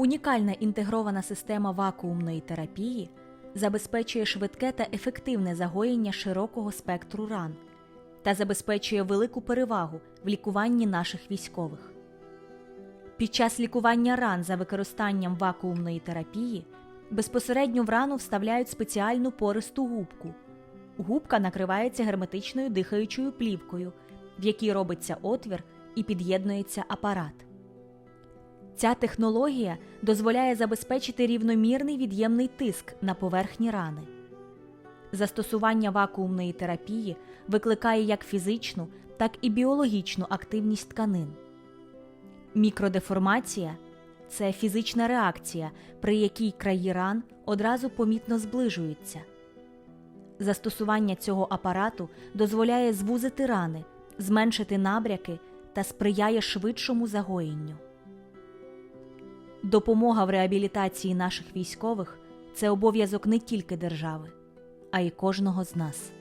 Унікальна інтегрована система вакуумної терапії забезпечує швидке та ефективне загоєння широкого спектру ран та забезпечує велику перевагу в лікуванні наших військових. Під час лікування ран за використанням вакуумної терапії безпосередньо в рану вставляють спеціальну пористу губку. Губка накривається герметичною дихаючою плівкою, в якій робиться отвір і під'єднується апарат. Ця технологія дозволяє забезпечити рівномірний від'ємний тиск на поверхні рани. Застосування вакуумної терапії викликає як фізичну, так і біологічну активність тканин. Мікродеформація це фізична реакція, при якій краї ран одразу помітно зближуються. Застосування цього апарату дозволяє звузити рани, зменшити набряки та сприяє швидшому загоєнню. Допомога в реабілітації наших військових це обов'язок не тільки держави, а й кожного з нас.